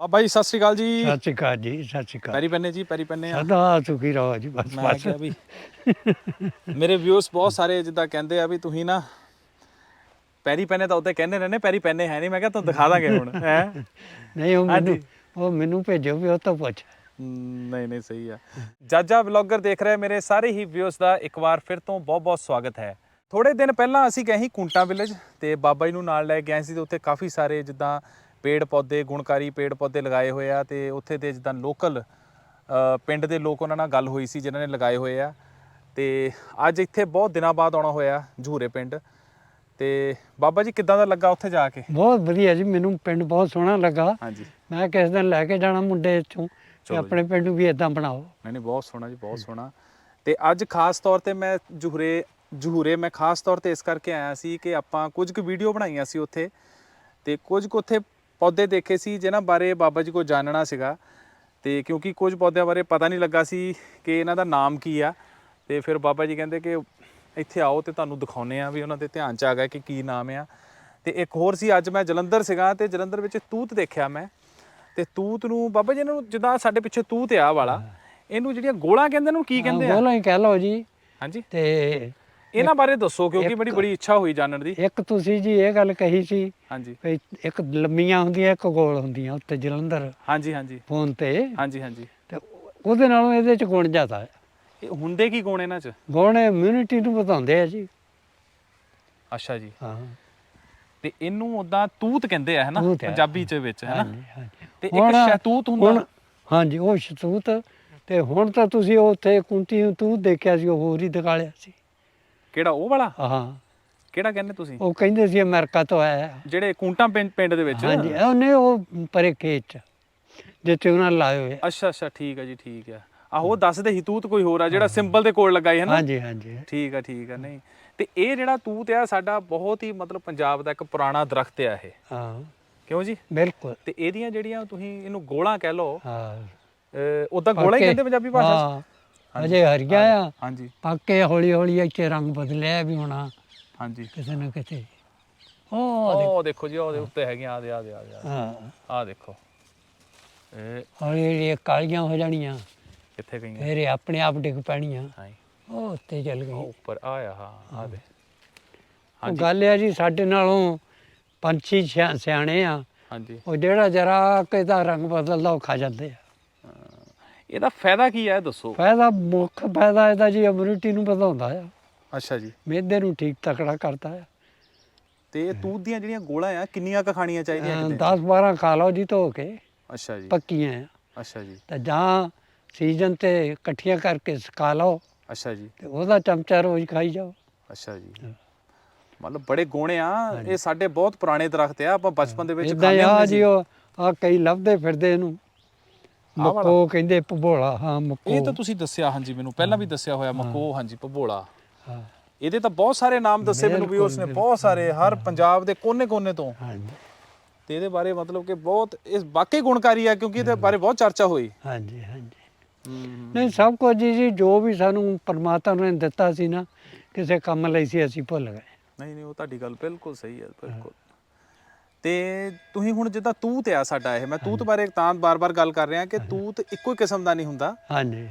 ਬਾਬਾ ਜੀ ਸਤਿ ਸ੍ਰੀ ਅਕਾਲ ਜੀ। ਸਤਿ ਸ਼੍ਰੀ ਅਕਾਲ ਜੀ ਸਤਿ ਸ਼੍ਰੀ ਅਕਾਲ। ਪੈਰੀ ਪੰਨੇ ਜੀ ਪੈਰੀ ਪੰਨੇ ਆ। ਸਦਾ ਸੁਖੀ ਰਹੋ ਜੀ ਬਸ ਮੈਂ ਬਸ। ਕਿਹਾ ਵੀ ਮੇਰੇ ਵਿਊਸ ਬਹੁਤ ਸਾਰੇ ਜਿੱਦਾਂ ਕਹਿੰਦੇ ਆ ਵੀ ਤੁਸੀਂ ਨਾ ਪੈਰੀ ਪੰਨੇ ਤਾਂ ਉੱਤੇ ਕਹਿੰਦੇ ਰਹਿੰਦੇ ਪੈਰੀ ਪੰਨੇ ਹੈ ਨਹੀਂ। ਮੈਂ ਕਿਹਾ ਤੁਹਾਨੂੰ ਦਿਖਾ ਦਾਂਗੇ ਹੁਣ ਹੈ? ਨਹੀਂ ਉਹ ਮੈਨੂੰ ਹਾਂਜੀ। ਉਹ ਮੈਨੂੰ ਭੇਜੋ ਵੀ ਉਹ ਤੋਂ ਪੁੱਛ। ਨਹੀਂ ਨਹੀਂ ਸਹੀ ਆ। ਜਾਜਾ ਵਲੌਗਰ ਦੇਖ ਰਹੇ ਮੇਰੇ ਸਾਰੇ ਹੀ ਵਿਊਸ ਦਾ ਇੱਕ ਵਾਰ ਫਿਰ ਤੋਂ ਬਹੁਤ ਬਹੁਤ ਸਵਾਗਤ ਹੈ। ਥੋੜੇ ਦਿਨ ਪਹਿਲਾਂ ਅਸੀਂ ਗਏ ਸੀ ਕੁੰਟਾ ਵਿਲੇਜ ਤੇ ਬਾਬਾ ਜੀ ਨੂੰ ਨਾਲ ਲੈ ਕੇ ਆਏ ਸੀ ਤੇ ਉੱਥੇ ਕਾਫੀ ਸਾਰੇ ਜਿੱਦਾਂ ਪੇੜ ਪੌਦੇ ਗੁਣਕਾਰੀ ਪੇੜ ਪੌਦੇ ਲਗਾਏ ਹੋਏ ਆ ਤੇ ਉੱਥੇ ਦੇ ਜਿੱਦਾਂ ਲੋਕਲ ਪਿੰਡ ਦੇ ਲੋਕ ਉਹਨਾਂ ਨਾਲ ਗੱਲ ਹੋਈ ਸੀ ਜਿਨ੍ਹਾਂ ਨੇ ਲਗਾਏ ਹੋਏ ਆ। ਤੇ ਅੱਜ ਇੱਥੇ ਬਹੁਤ ਦਿਨਾਂ ਬਾਅਦ ਆਉਣਾ ਹੋਇਆ ਝੂਰੇ ਪਿੰਡ। ਤੇ ਬਾਬਾ ਜੀ ਕਿੱਦਾਂ ਦਾ ਲੱਗਾ ਉੱਥੇ ਜਾ ਕੇ? ਬਹੁਤ ਵਧੀਆ ਜੀ ਮੈਨੂੰ ਪਿੰਡ ਬਹੁਤ ਸੋਹਣਾ ਲੱਗਾ। ਹਾਂਜੀ। ਮੈਂ ਕਿਸ ਦਿਨ ਲੈ ਕੇ ਜਾਣਾ ਮੁੰਡੇ ਇੱਥੋਂ ਤੇ। ਆਪਣੇ ਪਿੰਡ ਨੂੰ ਵੀ ਇਦਾਂ ਬਣਾਓ। ਨਹੀਂ ਨਹੀਂ ਬਹੁਤ ਸੋਹਣਾ ਜੀ ਬਹੁਤ ਸੋਹਣਾ। ਤੇ ਅੱਜ ਖਾਸ ਤੌਰ ਤੇ ਮੈਂ ਜੁਹਰੇ ਜੁਹਰੇ ਮੈਂ ਖਾਸ ਤੌਰ ਤੇ ਇਸ ਕਰਕੇ ਆਇਆ ਸੀ ਕਿ ਆਪਾਂ ਕੁਝ ਕੁ ਵੀਡੀਓ ਬਣਾਈਆਂ ਸੀ ਉੱਥੇ। ਤੇ ਕੁਝ ਕੁ ਉੱਥੇ ਪੌਦੇ ਦੇਖੇ ਸੀ ਜਿਨ੍ਹਾਂ ਬਾਰੇ ਬਾਬਾ ਜੀ ਕੋ ਜਾਣਨਾ ਸੀਗਾ। ਤੇ ਕਿਉਂਕਿ ਕੁਝ ਪੌਦਿਆਂ ਬਾਰੇ ਪਤਾ ਨਹੀਂ ਲੱਗਾ ਸੀ ਕਿ ਇਹਨਾਂ ਦਾ ਨਾਮ ਕੀ ਆ। ਤੇ ਫਿਰ ਬਾਬਾ ਜੀ ਕਹਿੰਦੇ ਕਿ ਇੱਥੇ ਆਓ ਤੇ ਤੁਹਾਨੂੰ ਦਿਖਾਉਨੇ ਆ ਵੀ ਉਹਨਾਂ ਦੇ ਧਿਆਨ ਚ ਆ ਗਿਆ ਕਿ ਕੀ ਨਾਮ ਆ। ਤੇ ਇੱਕ ਹੋਰ ਸੀ ਅੱਜ ਮੈਂ ਜਲੰਧਰ ਸੀਗਾ ਤੇ ਜਲੰਧਰ ਵਿੱਚ ਤੂਤ ਦੇਖਿਆ ਮੈਂ। ਤੇ ਤੂਤ ਨੂੰ ਬਾਬਾ ਜੀ ਇਹਨੂੰ ਜਿੱਦਾਂ ਸਾਡੇ ਪਿੱਛੇ ਤੂਤ ਆ ਵਾਲਾ ਇਹਨੂੰ ਜਿਹੜੀਆਂ ਗੋਲਾਂ ਕਹਿੰਦੇ ਨੇ ਕੀ ਕਹਿੰਦੇ ਆ? ਬੋਲਾਂ ਹੀ ਕਹਿ ਲਓ ਜੀ। ਹਾਂਜੀ। ਤੇ ਇਹਨਾਂ ਬਾਰੇ ਦੱਸੋ ਕਿਉਂਕਿ ਇੱਕ- ਬੜੀ ਬੜੀ ਇੱਛਾ ਹੋਈ ਜਾਣਨ ਦੀ। ਇੱਕ ਤੁਸੀਂ ਜੀ ਇਹ ਗੱਲ ਕਹੀ ਸੀ ਹਾਂਜੀ। ਵੀ ਇੱਕ ਲੰਮੀਆਂ ਹੁੰਦੀਆਂ ਇੱਕ ਗੋਲ ਹੁੰਦੀਆਂ ਉੱਤੇ ਜਲੰਧਰ। ਹਾਂਜੀ ਹਾਂਜੀ। ਫੋਨ ਤੇ। ਹਾਂਜੀ ਹਾਂਜੀ। ਤੇ ਉਹਦੇ ਨਾਲੋਂ ਇਹਦੇ ਚ ਗੁਣ ਜ਼ਿਆਦਾ ਹੈ। ਇਹ ਹੁੰਦੇ ਕੀ ਗੁਣ ਇਹਨਾਂ 'ਚ? ਗੁਣ ਇਮਿਊਨਿਟੀ ਨੂੰ ਵਧਾਉਂਦੇ ਆ ਜੀ। ਅੱਛਾ ਜੀ। ਹਾਂ। ਤੇ ਇਹਨੂੰ ਉਦਾਂ ਤੂਤ ਕਹਿੰਦੇ ਆ ਹੈਨਾ? ਤੂਤ ਹੈ। ਪੰਜਾਬੀ 'ਚ ਵਿੱਚ ਹੈਨਾ? ਹਾਂਜੀ ਹਾਂਜੀ। ਤੇ ਹੁਣ- ਇੱਕ ਸ਼ਹਿਤੂਤ ਹੁੰਦਾ ਹਾਂਜੀ ਉਹ ਸ਼ਤੂਤ। ਤੇ ਹੁਣ ਤਾਂ ਤੁਸੀਂ ਉੱਥੇ ਕੁੰਤੀ ਨੂੰ ਤੂਤ ਦੇਖਿਆ ਸੀ ਉਹ ਹੋਰ ਹੀ ਦਿਖਾਲਿਆ ਸੀ। ਕਿਹੜਾ ਉਹ ਵਾਲਾ? ਹਾਂ। ਕਿਹੜਾ ਕਹਿੰਦੇ ਤੁਸੀਂ? ਉਹ ਕਹਿੰਦੇ ਸੀ ਅਮਰੀਕਾ ਤੋਂ ਆਇਆ। ਹੈ। ਜਿਹੜੇ ਕੁੰਟਾਂ ਪਿੰਡ ਪਿੰਡ ਦੇ ਵਿੱਚ? ਹਾਂਜੀ ਉਹਨੇ ਉਹ ਪਰੇ ਖੇਤ ਚ ਜਿੱਥੇ ਉਹਨਾਂ ਲਾਏ ਹੋਏ ਆ। ਅੱਛਾ ਅੱਛਾ ਠੀਕ ਹੈ ਜੀ ਠੀਕ ਹੈ ਆਹੋ ਉਹ ਦੱਸਦੇ ਤੂਤ ਕੋਈ ਹੋਰ ਆ ਜਿਹੜਾ ਸਿੰਬਲ ਦੇ ਕੋਲ ਲੱਗਾ ਹੈ ਨਾ ਹਾਂਜੀ ਹਾਂਜੀ। ਠੀਕ ਆ ਠੀਕ ਆ ਨਹੀਂ। ਤੇ ਇਹ ਜਿਹੜਾ ਤੂਤ ਆ ਸਾਡਾ ਬਹੁਤ ਹੀ ਮਤਲਬ ਪੰਜਾਬ ਦਾ ਇੱਕ ਪੁਰਾਣਾ ਦਰਖਤ ਆ ਇਹ। ਹਾਂ। ਕਿਉਂ ਜੀ? ਬਿਲਕੁਲ। ਤੇ ਇਹਦੀਆਂ ਜਿਹੜੀਆਂ ਤੁਸੀਂ ਇਹਨੂੰ ਗੋਲਾਂ ਕਹਿ ਲਓ ਹਾਂ। ਉਦਾਂ ਗੋਲਾ ਹੀ ਕਹਿੰਦੇ ਪੰਜਾਬੀ ਭਾਸ਼ਾ 'ਚ? ਹਾਂ। ਅਜੇ ਹਰੀਆਂ ਆ। ਹਾਂਜੀ। ਪੱਕੇ ਹੌਲੀ ਹੌਲੀ ਇੱਥੇ ਰੰਗ ਬਦਲਿਆ ਵੀ ਹੋਣਾ। ਹਾਂਜੀ। ਕਿਸੇ ਨਾ ਕਿਸੇ। ਉਹ ਦੇਖ- ਉਹ ਦੇਖੋ। ਜੀ ਉਹਦੇ ਉੱਤੇ ਹੈਗੀਆਂ ਆ ਦੇ ਆ ਦੇ ਆ ਦੇ ਆ। ਹਾਂ। ਆਹ ਦੇਖੋ। ਇਹ ਹੌਲੀ ਹੌਲੀ ਇਹ ਕਾਲੀਆਂ ਹੋ ਜਾਣੀਆਂ। ਕਿੱਥੇ ਗਈਆਂ? ਫਿਰ ਇਹ ਆਪਣੇ ਆਪ ਡਿੱਗ ਪੈਣੀਆਂ। ਹਾਂ ਉਹ ਉੱਤੇ ਚੱਲ ਗਈ। ਉੱਪਰ ਆਇਆ ਹਾਂ ਆ ਦੇ। ਹਾਂਜੀ। ਗੱਲ ਆ ਜੀ ਸਾਡੇ ਨਾਲੋਂ ਪੰਛੀ ਸਿਆ- ਸਿਆਣੇ ਆ। ਹਾਂਜੀ। ਉਹ ਜਿਹੜਾ ਜਰਾ ਕੇ ਦਾ ਰੰਗ ਬਦਲਦਾ ਉਹ ਖਾ ਜਾਂਦੇ ਆ। ਇਹਦਾ ਫਾਇਦਾ ਕੀ ਹੈ ਦੱਸੋ? ਫਾਇਦਾ ਮੁੱਖ ਫਾਇਦਾ ਇਹਦਾ ਜੀ ਇਮਿਊਨਿਟੀ ਨੂੰ ਵਧਾਉਂਦਾ ਆ। ਅੱਛਾ ਜੀ। ਮਿਹਦੇ ਨੂੰ ਠੀਕ ਤਕੜਾ ਕਰਦਾ ਆ। ਤੇ ਇਹ ਤੂਤ ਦੀਆਂ ਜਿਹੜੀਆਂ ਗੋਲਾਂ ਆ ਕਿੰਨੀਆਂ ਕ ਖਾਣੀਆਂ ਚਾਹੀਦੀਆਂ ਕਿਤੇ? 10 12 ਖਾ ਲਓ ਜੀ ਧੋ ਕੇ। ਅੱਛਾ ਜੀ। ਪੱਕੀਆਂ ਆ। ਅੱਛਾ ਜੀ। ਤੇ ਜਾਂ ਸੀਜ਼ਨ ਤੇ ਇਕੱਠੀਆਂ ਕਰਕੇ ਸੁਕਾ ਲਓ। ਅੱਛਾ ਜੀ। ਤੇ ਉਹਦਾ ਚਮਚਾ ਰੋਜ਼ ਖਾਈ ਜਾਓ। ਅੱਛਾ ਜੀ। ਮਤਲਬ ਬੜੇ ਗੁਣ ਆ। ਇਹ ਸਾਡੇ ਬਹੁਤ ਪੁਰਾਣੇ ਦਰਖਤ ਆ ਆਪਾਂ ਬਚਪਨ ਦੇ ਵਿੱਚ ਖਾਂਦੇ ਆ ਹੁੰਦੇ ਜੀ ਸੀ। ਉਹ ਆ ਕਈ ਲੱਭਦੇ ਫਿਰਦੇ ਇਹਨੂੰ। ਆਹ ਵਾਲਾ? ਮੱਕੋ ਕਹਿੰਦੇ ਭਬੋਲਾ ਹਾਂ ਮੱਕੋ। ਇਹ ਤਾਂ ਤੁਸੀਂ ਦੱਸਿਆ ਹਾਂਜੀ ਮੈਨੂੰ। ਪਹਿਲਾਂ ਵੀ ਦੱਸਿਆ ਹੋਇਆ ਮਕੋ ਹਾਂਜੀ ਭਬੋਲਾ ਹਾਂ। ਇਹਦੇ ਤਾਂ ਬਹੁਤ ਸਾਰੇ ਨਾਮ ਦੱਸੇ ਮੈਨੂੰ ਵੀ ਉਸਨੇ ਬਹੁਤ ਸਾਰੇ ਹਰ ਪੰਜਾਬ ਦੇ ਕੋਨੇ-ਕੋਨੇ ਤੋਂ। ਹਾਂਜੀ। ਤੇ ਇਹਦੇ ਬਾਰੇ ਮਤਲਬ ਕਿ ਬਹੁਤ ਇਹ ਵਾਕਈ ਗੁਣਕਾਰੀ ਆ ਕਿਉਂਕਿ ਇਹਦੇ ਬਾਰੇ ਬਹੁਤ ਚਰਚਾ ਹੋਈ। ਹਾਂਜੀ ਹਾਂਜੀ। ਨਹੀਂ ਸਭ ਕੁਝ ਜੀ ਜੀ ਜੋ ਵੀ ਸਾਨੂੰ ਪਰਮਾਤਮਾ ਨੇ ਦਿੱਤਾ ਸੀ ਨਾ ਕਿਸੇ ਕੰਮ ਲਈ ਸੀ ਅਸੀਂ ਭੁੱਲ ਗਏ। ਨਹੀਂ ਨਹੀਂ ਉਹ ਤੁਹਾਡੀ ਗੱਲ ਬਿਲਕੁਲ ਸਹੀ ਹੈ ਬਿਲਕੁਲ। ਤੇ ਤੁਸੀਂ ਹੁਣ ਜਿੱਦਾਂ ਤੂਤ ਆ ਸਾਡਾ ਇਹ ਮੈਂ ਤੂਤ ਬਾਰੇ ਤਾਂ ਬਾਰ-ਬਾਰ ਗੱਲ ਕਰ ਰਿਹਾ ਕਿ ਤੂਤ ਇੱਕੋ ਹੀ ਕਿਸਮ ਦਾ ਨਹੀਂ ਹੁੰਦਾ। ਹਾਂਜੀ।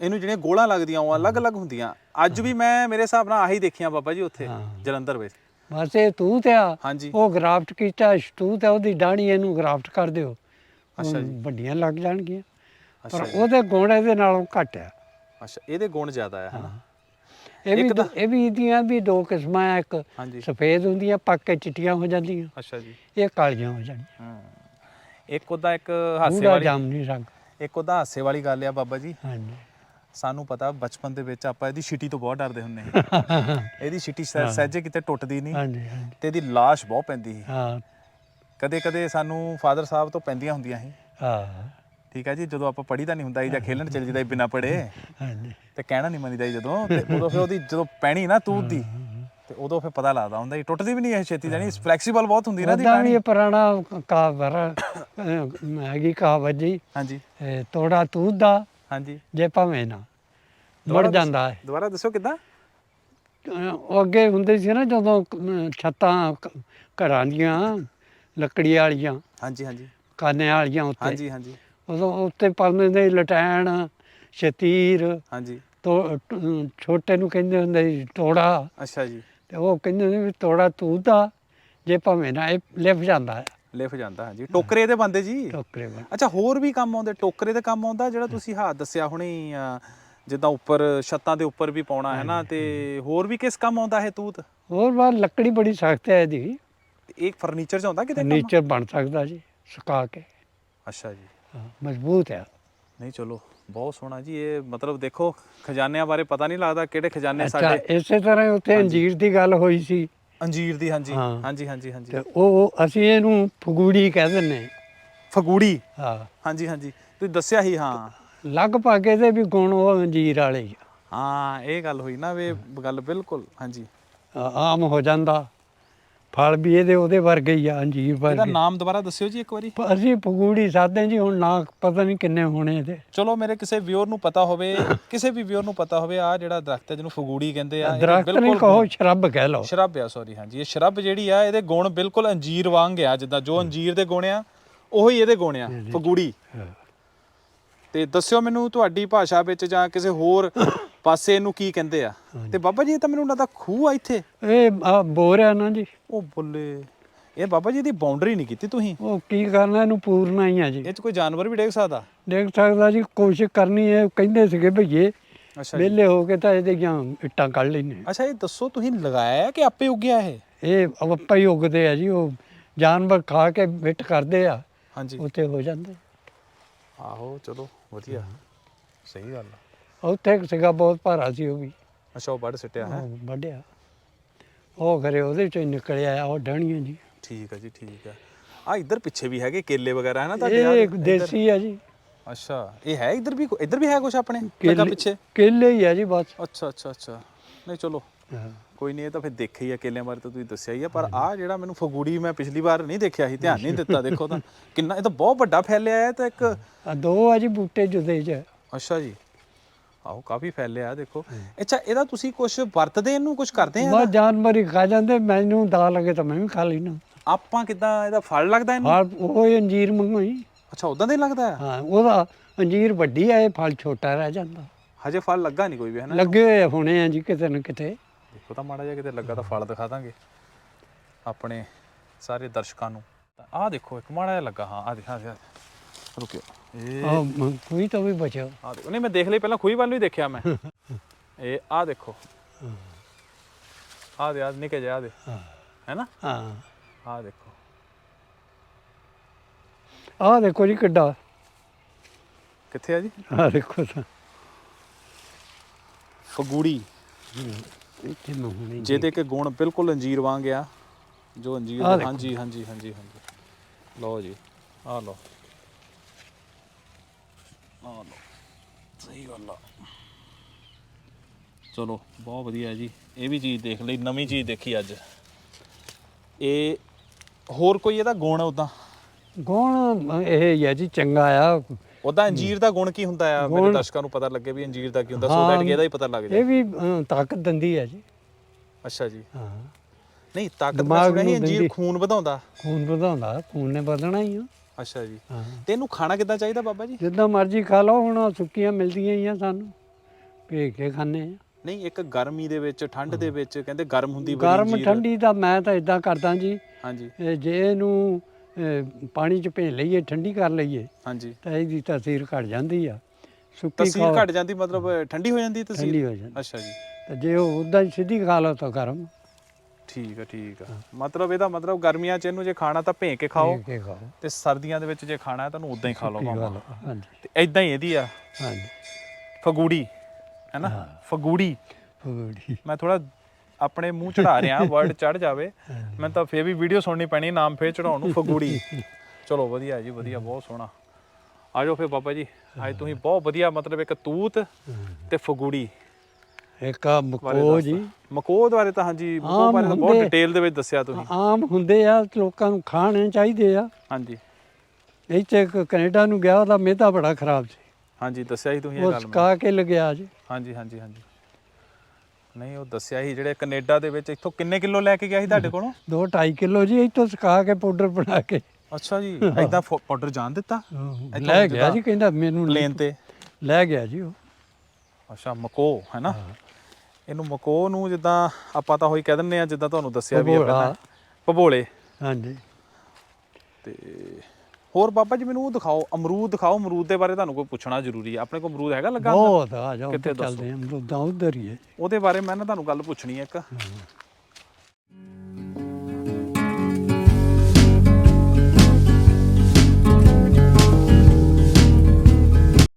ਇਹਨੂੰ ਜਿਹੜੀਆਂ ਗੋਲਾਂ ਲੱਗਦੀਆਂ ਉਹ ਅਲੱਗ-ਅਲੱਗ ਹੁੰਦੀਆਂ। ਅੱਜ ਵੀ ਮੈਂ ਮੇਰੇ ਹਿਸਾਬ ਨਾਲ ਆਹੀ ਦੇਖੀਆਂ ਬਾਬਾ ਜੀ ਉੱਥੇ। ਜਲੰਧਰ ਵਿੱਚ। ਬਸ ਇਹ ਤੂਤ ਆ। ਹਾਂਜੀ। ਉਹ ਗ੍ਰਾਫਟ ਕੀਤਾ ਤੂਤ ਆ ਉਹਦੀ ਡਾਣੀ ਇਹਨੂੰ ਗ੍ਰਾਫਟ ਕਰ ਦਿਓ। ਅੱਛਾ ਜੀ। ਵੱਡੀਆਂ ਲੱਗ ਜਾਣਗੀਆਂ। ਪਰ। ਉਹਦੇ ਗੁਣ ਇਹਦੇ ਨਾਲੋਂ ਘੱਟ ਆ। ਅੱਛਾ ਇਹਦੇ ਗੁਣ ਜ਼ਿਆਦਾ ਆ ਹਨਾ? ਇਹ ਵੀ ਦੋ- ਇਹ ਵੀ ਇਹਦੀਆਂ ਵੀ ਦੋ ਕਿਸਮਾਂ ਆ ਇੱਕ ਹਾਂਜੀ। ਸਫੇਦ ਹੁੰਦੀਆਂ ਪੱਕ ਕੇ ਚਿੱਟੀਆਂ ਹੋ ਜਾਂਦੀਆਂ। ਅੱਛਾ ਜੀ। ਇਹ ਕਾਲੀਆਂ ਹੋ ਜਾਣੀਆਂ ਹਾਂ। ਇੱਕ ਉਹਦਾ ਇੱਕ ਹਾਸੇ ਪੂਰਾ ਵਾਲੀ ਜਾਮਨੀ ਰੰਗ ਇੱਕ ਉਹਦਾ ਹਾਸੇ ਵਾਲੀ ਗੱਲ ਆ ਬਾਬਾ ਜੀ। ਹਾਂਜੀ। ਸਾਨੂੰ ਪਤਾ ਬਚਪਨ ਦੇ ਵਿੱਚ ਆਪਾਂ ਇਹਦੀ ਛਿੱਟੀ ਤੋਂ ਬਹੁਤ ਡਰਦੇ ਹੁੰਦੇ ਸੀ। ਇਹਦੀ ਛਿੱਟੀ ਸਹਿ- ਸਹਿਜੇ ਕਿਤੇ ਟੁੱਟਦੀ ਨਹੀਂ। ਹਾਂਜੀ ਹਾਂਜੀ। ਤੇ ਇਹਦੀ ਲਾਸ਼ ਬਹੁਤ ਪੈਂਦੀ ਸੀ। ਹਾਂ। ਕਦੇ ਕਦੇ ਸਾਨੂੰ ਫਾਦਰ ਸਾਹਿਬ ਤੋਂ ਪੈਂਦੀਆਂ ਹੁੰਦੀਆਂ ਸੀ। ਹਾਂ। ਠੀਕ ਹੈ ਜੀ? ਜਦੋਂ ਆਪਾਂ ਪੜ੍ਹੀ ਤਾਂ ਨਹੀਂ ਹੁੰਦਾ ਜਾਂ ਖੇਲਣ ਚਲ ਜੀਦਾ ਬਿਨਾ ਪੜੇ ਹਾਂਜੀ। ਤੇ ਕਹਿਣਾ ਨਹੀਂ ਮੰਨੀਦਾ ਜਦੋਂ। ਤੇ ਉਦੋਂ ਫਿਰ ਉਹਦੀ ਜਦੋਂ ਪੈਣੀ ਨਾ ਤੂਤ ਦੀ ਤੇ ਉਦੋਂ ਫਿਰ ਪਤਾ ਲੱਗਦਾ ਹੁੰਦਾ ਸੀ ਟੁੱਟਦੀ ਵੀ ਨਹੀਂ ਇਹ ਛੇਤੀ ਜਾਨੀ ਫਲੈਕਸੀਬਲ ਬਹੁਤ ਹੁੰਦੀ ਨਾ ਦੀ ਵੀ ਇਹ ਪੁਰਾਣਾ ਕਹਾਵਤ ਹੈਗੀ ਕਹਾਵਤ ਜੀ। ਹਾਂਜੀ। ਇਹ ਤੋੜਾ ਤੂਤ ਦਾ ਹਾਂਜੀ। ਜੇ ਭਾਵੇਂ ਨਾ। ਮੁੜ ਜਾਂਦਾ ਹੈ ਦੁਬਾਰਾ ਦੱਸੋ ਕਿਦਾਂ? ਉਹ ਅੱਗੇ ਹੁੰਦੇ ਸੀ ਨਾ ਜਦੋਂ ਛੱਤਾਂ ਘਰਾਂ ਦੀਆਂ ਲੱਕੜੀ ਵਾਲੀਆਂ। ਹਾਂਜੀ ਹਾਂਜੀ। ਕਾਨੇ ਵਾਲੀਆਂ ਉੱਤੇ। ਹਾਂਜੀ ਹਾਂਜੀ। ਉਦੋਂ ਉੱਤੇ ਪਾਉਂਦੇ ਨੇ ਲਟੈਣ ਸ਼ਤੀਰ ਹਾਂਜੀ। ਤੋ ਛੋਟੇ ਨੂੰ ਕਹਿੰਦੇ ਹੁੰਦੇ ਸੀ ਤੋੜਾ। ਅੱਛਾ ਜੀ। ਤੇ ਉਹ ਕਹਿੰਦੇ ਨੇ ਵੀ ਤੋੜਾ ਤੂੰ ਦਾ ਜੇ ਭਾਵੇਂ ਨਾ ਇਹ ਲਿਫ ਜਾਂਦਾ ਹੈ ਲਿਫ ਜਾਂਦਾ ਹਾਂਜੀ। ਟੋਕਰੇ ਇਹਦੇ ਬੰਦੇ ਜੀ? ਟੋਕਰੇ ਅੱਛਾ ਹੋਰ ਵੀ ਕੰਮ ਆਉਂਦੇ? ਟੋਕਰੇ ਦੇ ਕੰਮ ਆਉਂਦਾ ਜਿਹੜਾ ਤੁਸੀਂ ਹਾਂ ਦੱਸਿਆ ਹੁਣੀ ਜਿੱਦਾਂ ਉੱਪਰ ਛੱਤਾਂ ਦੇ ਉੱਪਰ ਵੀ ਪਾਉਣਾ ਹੈ ਨਾ? ਤੇ ਹੋਰ ਵੀ ਕਿਸ ਕੰਮ ਆਉਂਦਾ ਇਹ ਤੂਤ? ਹੋਰ ਬਾਅਦ ਲੱਕੜੀ ਬੜੀ ਸਖਤ ਹੈ ਇਹਦੀ। ਇਹ ਫਰਨੀਚਰ ਚ ਆਉਂਦਾ ਕਿਤੇ ਨੀਚੇ ਬਣ ਸਕਦਾ ਜੀ ਸੁਕਾ ਕੇ। ਅੱਛਾ ਜੀ। ਹਾਂ, ਮਜ਼ਬੂਤ ਹੈ। ਨਹੀਂ ਚਲੋ ਬਹੁਤ ਸੋਹਣਾ ਜੀ ਇਹ ਮਤਲਬ ਦੇਖੋ ਖਜ਼ਾਨਿਆਂ ਬਾਰੇ ਪਤਾ ਨਹੀਂ ਲੱਗਦਾ ਕਿਹੜੇ ਖਜ਼ਾਨੇ ਸਾਡੇ। ਇਸੇ ਤਰ੍ਹਾਂ ਉੱਥੇ ਅੰਜੀਰ ਦੀ ਗੱਲ ਹੋਈ ਸੀ। ਅੰਜੀਰ ਦੀ ਹਾਂਜੀ। ਹਾਂਜੀ ਹਾਂਜੀ ਹਾਂਜੀ। ਤੇ ਉਹ ਅਸੀਂ ਇਹਨੂੰ ਫਗੂੜੀ ਕਹਿ ਦਿੰਨੇ ਫਗੂੜੀ? ਹਾਂ। ਹਾਂਜੀ ਹਾਂਜੀ। ਤੁਸੀਂ ਦੱਸਿਆ ਹੀ ਹਾਂ। ਲਗਭਗ ਇਹਦੇ ਵੀ ਗੁਣ ਉਹ ਅੰਜੀਰ ਵਾਲੇ ਹੀ ਇਹ ਗੱਲ ਹੋਈ ਨਾ ਵੀ ਗੱਲ ਬਿਲਕੁਲ ਹਾਂਜੀ। ਆਮ ਹੋ ਜਾਂਦਾ। ਫਲ ਵੀ ਇਹਦੇ ਉਹਦੇ ਵਰਗੇ ਹੀ ਆ ਅੰਜੀਰ ਇਹਦਾ ਵਰਗੇ। ਨਾਮ ਦੁਬਾਰਾ ਦੱਸਿਓ ਜੀ ਇੱਕ ਵਾਰੀ। ਪ- ਅਸੀਂ ਫਗੂੜੀ ਸਾਦੇ ਜੀ ਹੁਣ ਨਾ ਪਤਾ ਨਹੀਂ ਕਿੰਨੇ ਹੋਣੇ ਇਹਦੇ। ਚਲੋ ਮੇਰੇ ਕਿਸੇ ਵਿਊਅਰ ਨੂੰ ਪਤਾ ਹੋਵੇ ਕਿਸੇ ਵੀ ਵਿਊਅਰ ਨੂੰ ਪਤਾ ਹੋਵੇ ਆ ਜਿਹੜਾ ਦਰਖਤ ਹੈ ਜਿਹਨੂੰ ਫਗੂੜੀ ਕਹਿੰਦੇ ਆ ਇਹ ਦਰਖਤ ਨਹੀਂ ਬਿਲਕੁਲ ਕਹੋ ਸ਼ਰਬ ਕਹਿ ਲਓ। ਸ਼ਰਬ ਆ ਸੌਰੀ ਹਾਂਜੀ ਇਹ ਸ਼ਰਬ ਜਿਹੜੀ ਆ ਇਹਦੇ ਗੁਣ ਬਿਲਕੁਲ ਅੰਜੀਰ ਵਾਂਗ ਆ ਜਿੱਦਾਂ ਜੋ ਅੰਜੀਰ ਦੇ ਗੁਣ ਆ ਉਹੀ ਇਹਦੇ ਗੁਣ ਆ ਫਗੂੜੀ। ਤੇ ਦੱਸਿਓ ਮੈਨੂੰ ਤੁਹਾਡੀ ਭਾਸ਼ਾ ਵਿੱਚ ਜਾਂ ਕਿਸੇ ਹੋਰ ਪਾਸੇ ਇਹਨੂੰ ਕੀ ਕਹਿੰਦੇ ਆ? ਤੇ ਬਾਬਾ ਜੀ ਇਹ ਤਾਂ ਮੈਨੂੰ ਲੱਗਦਾ ਖੂਹ ਆ ਇੱਥੇ। ਇਹ ਆ ਬੋਰ ਆ ਨਾ ਜੀ। ਉਹ ਬੱਲੇ ਇਹ ਬਾਬਾ ਜੀ ਦੀ ਬਾਉਂਡਰੀ ਨਹੀਂ ਕੀਤੀ ਤੁਸੀਂ? ਉਹ ਕੀ ਕਰਨਾ ਇਹਨੂੰ ਪੂਰਨਾ ਹੀ ਆ ਜੀ। ਇਹ ਚ ਕੋਈ ਜਾਨਵਰ ਵੀ ਡੇਗ ਸਕਦਾ? ਦੇਖ ਸਕਦਾ ਜੀ ਕੋਸ਼ਿਸ਼ ਕਰਨੀ ਹੈ ਕਹਿੰਦੇ ਸੀਗੇ ਭਈਏ ਅੱਛਾ ਵਿਹਲੇ ਹੋ ਕੇ ਤਾਂ ਇਹਦੇ ਜਾਂ ਇੱਟਾਂ ਕੱਢ ਲੈਨੇ ਅੱਛਾ ਇਹ ਦੱਸੋ ਤੁਸੀਂ ਲਗਾਇਆ ਹੈ ਕਿ ਆਪੇ ਉੱਗਿਆ ਇਹ? ਇਹ ਆਪਾ ਹੀ ਉਗਦੇ ਆ ਜੀ ਉਹ ਜਾਨਵਰ ਖਾ ਕੇ ਮਿੱਟ ਕਰਦੇ ਆ। ਹਾਂਜੀ। ਉੱਤੇ ਹੋ ਜਾਂਦੇ। ਆਹੋ ਚਲੋ ਵਧੀਆ। ਸਹੀ ਗੱਲ ਆ। ਉੱਥੇ ਸੀਗਾ ਬਹੁਤ ਭਾਰਾ ਸੀ ਉਹ ਵੀ। ਅੱਛਾ ਉਹ ਵੱਢ ਸਿੱਟਿਆ ਹੈ? ਉਹ ਵੱਢਿਆ। ਉਹ ਘਰੇ ਉਹਦੇ ਚੋਂ ਹੀ ਨਿਕਲਿਆ ਉਹ ਡਾਣੀਆਂ ਜੀ। ਠੀਕ ਹੈ ਜੀ ਠੀਕ ਹੈ ਆ ਇੱਧਰ ਪਿੱਛੇ ਵੀ ਹੈਗੇ ਕੇਲੇ ਵਗੈਰਾ ਹੈ ਨਾ ਤੁਹਾਡੇ ਇਹ ਇੱਕ? ਦੇਸੀ ਆ ਜੀ। ਅੱਛਾ ਇਹ ਹੈ ਇੱਧਰ ਵੀ ਕੋ- ਇੱਧਰ ਵੀ ਹੈ ਕੁਝ ਆਪਣੇ? ਲੱਗਾ ਕੇਲੇ ਪਿੱਛੇ? ਕੇਲੇ ਹੀ ਆ ਜੀ ਬਸ। ਅੱਛਾ ਅੱਛਾ ਅੱਛਾ। ਨਹੀਂ ਚਲੋ। ਹਾਂ। ਕੋਈ ਨਹੀਂ ਇਹ ਤਾਂ ਫਿਰ ਦੇਖਿਆ ਹੀ ਆ ਕੇਲਿਆਂ ਬਾਰੇ ਤਾਂ ਤੁਸੀਂ ਦੱਸਿਆ ਹੀ ਆ ਪਰ ਆ ਜਿਹੜਾ ਮੈਨੂੰ ਫਗੂੜੀ ਮੈਂ ਪਿਛਲੀ ਵਾਰ ਨਹੀਂ ਦੇਖਿਆ ਸੀ ਧਿਆਨ ਨਹੀਂ ਦਿੱਤਾ ਦੇਖੋ ਤਾਂ। ਕਿੰਨਾ ਇਹ ਤਾਂ ਬਹੁਤ ਵੱਡਾ ਫੈਲਿਆ ਹੈ ਤਾਂ ਇੱਕ ਆ ਦੋ ਆ ਜੀ ਬੂਟੇ ਜੁਦੇ ਚ। ਅੱਛਾ ਜੀ। ਆਹੋ ਕਾਫੀ ਫੈਲਿਆ ਦੇਖੋ। ਅੱਛਾ ਇਹਦਾ ਤੁਸੀਂ ਕੁਝ ਵਰਤਦੇ ਇਹਨੂੰ ਕੁਝ ਕਰਦੇ ਆ ਬਸ ਜਾਨਵਰ ਹੀ ਖਾ ਜਾਂਦੇ ਮੈਨੂੰ ਦਾ ਲੱਗੇ ਤਾਂ ਮੈਂ ਵੀ ਖਾ ਲੈਣਾ ਆਪਾਂ ਕਿਦਾਂ ਇਹਦਾ ਫਲ ਲੱਗਦਾ ਇਹਨੂੰ? ਉਹ ਹੀ ਅੰਜੀਰ ਮੰਗੋ ਹੀ। ਅੱਛਾ ਉਦਾਂ ਦੇ ਲੱਗਦਾ ਹੈ? ਹਾਂ ਉਹਦਾ ਅੰਜੀਰ ਵੱਡੀ ਆ ਇਹ ਫਲ ਛੋਟਾ ਰਹਿ ਜਾਂਦਾ। ਹਜੇ ਫਲ ਲੱਗਾ ਨਹੀਂ ਕੋਈ ਵੀ ਹੈ ਨਾ ਲੱਗੇ ਹੋਏ ਹੋਣੇ ਆ ਜੀ ਕਿਤੇ ਨਾ ਕਿਤੇ। ਦੇਖੋ ਤਾਂ ਮਾੜਾ ਜਿਹਾ ਕਿਤੇ ਲੱਗਾ ਤਾਂ ਫਲ ਦਿਖਾ ਦਾਂਗੇ ਆਪਣੇ ਸਾਰੇ ਦਰਸ਼ਕਾਂ ਨੂੰ। ਆਹ ਦੇਖੋ ਇੱਕ ਮਾੜਾ ਜਿਹਾ ਲੱਗਾ ਹਾਂ ਆ ਦਿਖਾ ਦਿਖਾ। ਰੁਕਿਓ। ਇਹ ਆ ਕੋਈ ਤਾਂ ਵੀ ਬਚਿਆ। ਆ ਦੇਖੋ। ਨਹੀਂ ਮੈਂ ਦੇਖ ਲਈ ਪਹਿਲਾਂ ਖੂਹੀ ਵੱਲ ਵੀ ਦੇਖਿਆ ਮੈਂ। ਇਹ ਆ ਦੇਖੋ। ਆ ਦੇ ਆ ਨਿਕੇ ਜਾ ਦੇ। ਹਾਂ ਹੈ ਨਾ? ਹਾਂ। ਆ ਦੇਖੋ। ਆਹ ਦੇਖੋ ਜੀ ਕਿੱਡਾ। ਕਿੱਥੇ ਆ ਜੀ? ਆਹ ਦੇਖੋ ਤਾਂ। ਫਗੂੜੀ। ਇੱਥੇ ਨੂੰ ਹੋਣੀ ਜਿਹਦੇ ਕੇ ਗੁਣ ਬਿਲਕੁਲ ਅੰਜੀਰ ਵਾਂਗ ਆ। ਜੋ ਅੰਜੀਰ। ਹਾਂਜੀ ਹਾਂਜੀ ਹਾਂਜੀ ਹਾਂਜੀ। ਲਓ ਜੀ। ਆ ਲਓ। ਆ ਲਓ ਸਹੀ ਗੱਲ ਆ। ਚਲੋ ਬਹੁਤ ਵਧੀਆ ਜੀ। ਇਹ ਵੀ ਚੀਜ਼ ਦੇਖ ਲਈ ਨਵੀਂ ਚੀਜ਼ ਦੇਖੀ ਅੱਜ। ਇਹ ਹੋਰ ਕੋਈ ਇਹਦਾ ਗੁਣ ਉਦਾਂ ਗੁਣ ਇਹ ਹੀ ਜੀ ਚੰਗਾ ਆ। ਉਦਾਂ ਅੰਜੀਰ ਦਾ ਗੁਣ ਕੀ ਹੁੰਦਾ ਆ? ਮੇਰੇ ਗੁਣ- ਦਰਸ਼ਕਾਂ ਨੂੰ ਪਤਾ ਲੱਗੇ ਵੀ ਅੰਜੀਰ ਦਾ ਕੀ ਹੁੰਦਾ ਸੋ ਹਾਂ, ਦੈਟ ਇਹਦਾ ਹੀ ਪਤਾ ਲੱਗ ਜਾਏ। ਇਹ ਵੀ ਅ, ਤਾਕਤ ਦਿੰਦੀ ਆ ਜੀ। ਅੱਛਾ ਜੀ। ਹਾਂ। ਨਹੀਂ ਤਾਕਤ ਮੈਂ ਦਿਮਾਗ ਸੁਣਿਆ ਸੀ ਨੂੰ ਅੰਜੀਰ ਦਿੰਦੀ। ਖੂਨ ਵਧਾਉਂਦਾ? ਖੂਨ ਵਧਾਉਂਦਾ ਖੂਨ ਨੇ ਵਧਣਾ ਹੀ ਆ। ਅੱਛਾ ਜੀ। ਹਾਂ। ਤੇ ਇਹਨੂੰ ਖਾਣਾ ਕਿੱਦਾਂ ਚਾਹੀਦਾ ਬਾਬਾ ਜੀ? ਜਿੱਦਾਂ ਮਰਜ਼ੀ ਖਾ ਲਓ ਹੁਣ ਆਹ ਸੁੱਕੀਆਂ ਮਿਲਦੀਆਂ ਹੀ ਆ ਸਾਨੂੰ। ਭੇਜ ਕੇ ਖਾਣੇ ਆ। ਨਹੀਂ ਇੱਕ ਗਰਮੀ ਦੇ ਵਿੱਚ ਠੰਡ ਦੇ ਵਿੱਚ ਕਹਿੰਦੇ ਗਰਮ ਹੁੰਦੀ ਬੜੀ ਗਰਮ ਅੰਜੀਰ। ਠੰਡੀ ਦਾ ਮੈਂ ਤਾਂ ਇਦਾਂ ਕਰਦਾ ਜੀ। ਹਾਂਜੀ। ਇਹ ਜੇ ਇਹਨੂੰ ਪਾਣੀ ਚ ਭੇਜ ਲਈਏ ਠੰਡੀ ਕਰ ਲਈਏ ਹਾਂਜੀ। ਤਾਂ ਇਹਦੀ ਤਸੀਰ ਘਟ ਜਾਂਦੀ ਆ। ਸੁੱਕੀ ਤਸੀਰ ਖਾਓ। ਘਟ ਜਾਂਦੀ ਮਤਲਬ ਠੰਡੀ ਹੋ ਜਾਂਦੀ ਤਸੀਰ? ਠੰਡੀ ਹੋ ਜਾਂਦੀ। ਅੱਛਾ ਜੀ। ਤੇ ਜੇ ਉਹ ਉਦਾਂ ਹੀ ਸਿੱਧੀ ਖਾ ਲਓ ਤਾਂ ਗਰਮ। ਠੀਕ ਆ ਠੀਕ ਆ। ਮਤਲਬ ਇਹਦਾ ਮਤਲਬ ਗਰਮੀਆਂ ਚ ਇਹਨੂੰ ਜੇ ਖਾਣਾ ਤਾਂ ਭੇਂ ਕੇ ਖਾਓ ਭੇਜ ਕੇ ਖਾਓ। ਤੇ ਸਰਦੀਆਂ ਦੇ ਵਿੱਚ ਜੇ ਖਾਣਾ ਹੈ ਤੁਹਾਨੂੰ ਉਦਾਂ ਹੀ ਖਾ ਲਓ ਹਾਂਜੀ। ਤੇ ਇਦਾਂ ਹੀ ਇਹਦੀ ਆ। ਹਾਂਜੀ। ਫਗੂੜੀ ਹੈ ਨਾ? ਫਗੂੜੀ। ਫਗੂੜੀ। ਮੈਂ ਥੋੜਾ ਆਪਣੇ ਮੂੰਹ ਚੜਾ ਰਿਹਾ ਵਰਡ ਚੜ ਜਾਵੇ। ਮੈਂ ਤਾਂ ਫੇਰ ਵੀ ਵੀਡੀਓ ਸੁਣਨੀ ਪੈਣੀ ਨਾਮ ਫੇਰ ਚੜਾਉਣ ਨੂੰ ਫਗੂੜੀ। ਚਲੋ ਵਧੀਆ ਜੀ ਵਧੀਆ ਬਹੁਤ ਸੋਹਣਾ। ਆ ਜਾਓ ਫੇਰ ਬਾਬਾ ਜੀ। ਅੱਜ ਤੁਸੀਂ ਬਹੁਤ ਵਧੀਆ ਮਤਲਬ ਇੱਕ ਤੂਤ ਤੇ ਫਗੂੜੀ। ਇੱਕ ਆ ਮਕੋ। ਜੀ। ਮਕੋਦ ਬਾਰੇ ਤਾਂ ਹਾਂਜੀ ਆਮ ਬਾਰੇ ਤਾਂ ਬਹੁਤ ਹੁੰਦੇ- ਡਿਟੇਲ ਦੇ ਵਿੱਚ ਦੱਸਿਆ ਤੁਸੀਂ। ਆਮ ਹੁੰਦੇ ਆ ਲੋਕਾਂ ਨੂੰ ਖਾਣੇ ਚਾਹੀਦੇ ਆ। ਹਾਂਜੀ। ਇੱਥੇ ਇੱਕ ਕੈਨੇਡਾ ਨੂੰ ਗਿਆ ਉਹਦਾ ਮਿਹਦਾ ਬੜਾ ਖਰਾਬ ਸੀ। ਹਾਂਜੀ ਦੱਸਿਆ ਸੀ ਤੁਸੀਂ ਇਹ ਉਹ ਗੱਲ ਮੈਨੂੰ ਸਕਾ ਕੇ ਲਗਿਆ ਜੀ। ਹਾਂਜੀ ਹਾਂਜੀ ਹਾਂਜੀ। ਨਹੀਂ ਉਹ ਦੱਸਿਆ ਸੀ ਜਿਹੜੇ ਕੈਨੇਡਾ ਦੇ ਵਿੱਚ ਇੱਥੋਂ ਕਿੰਨੇ ਕਿਲੋ ਲੈ ਕੇ ਗਿਆ ਸੀ ਤੁਹਾਡੇ ਕੋਲੋਂ? 2 2.5 ਕਿਲੋ ਜੀ ਇੱਥੋਂ ਸੁਕਾ ਕੇ ਪਾਊਡਰ ਬਣਾ ਕੇ। ਅੱਛਾ ਜੀ ਐਦਾਂ ਪਾਊਡਰ ਜਾਣ ਦਿੱਤਾ? ਲੈ ਗਿਆ ਜੀ ਕਹਿੰਦਾ ਮੈਨੂੰ ਪਲੇਨ ਤੇ? ਲੈ ਗਿਆ ਜੀ ਉਹ। ਅੱਛਾ ਮਕੋ ਹੈ ਨਾ? ਇਹਨੂੰ ਮਕੋ ਨੂੰ ਜਿੱਦਾਂ ਆਪਾਂ ਤਾਂ ਹੋਈ ਕਹਿ ਦਿੰਨੇ ਆ ਜਿੱਦਾਂ ਤੁਹਾਨੂੰ ਦੱਸਿਆ ਵੀ ਆ। ਪਹਿਲਾਂ। ਭਬੋਲੇ। ਹਾਂਜੀ। ਤੇ ਹੋਰ ਬਾਬਾ ਜੀ ਮੈਨੂੰ ਉਹ ਦਿਖਾਓ ਅਮਰੂਦ ਦਿਖਾਓ ਅਮਰੂਦ ਦੇ ਬਾਰੇ ਤੁਹਾਨੂੰ ਕੋਈ ਪੁੱਛਣਾ ਜ਼ਰੂਰੀ ਹੈ ਆਪਣੇ ਕੋਲ ਅਮਰੂਦ ਹੈਗਾ ਲੱਗਾ? ਬਹੁਤ ਆ ਜਾਓ ਕਿੱਥੇ ਚੱਲਦੇ ਅਮਰੂਦਾਂ ਉਧਰ ਹੀ ਹੈ ਉਹਦੇ ਬਾਰੇ ਮੈਂ ਨਾ ਤੁਹਾਨੂੰ ਗੱਲ ਪੁੱਛਣੀ ਹੈ ਇੱਕ।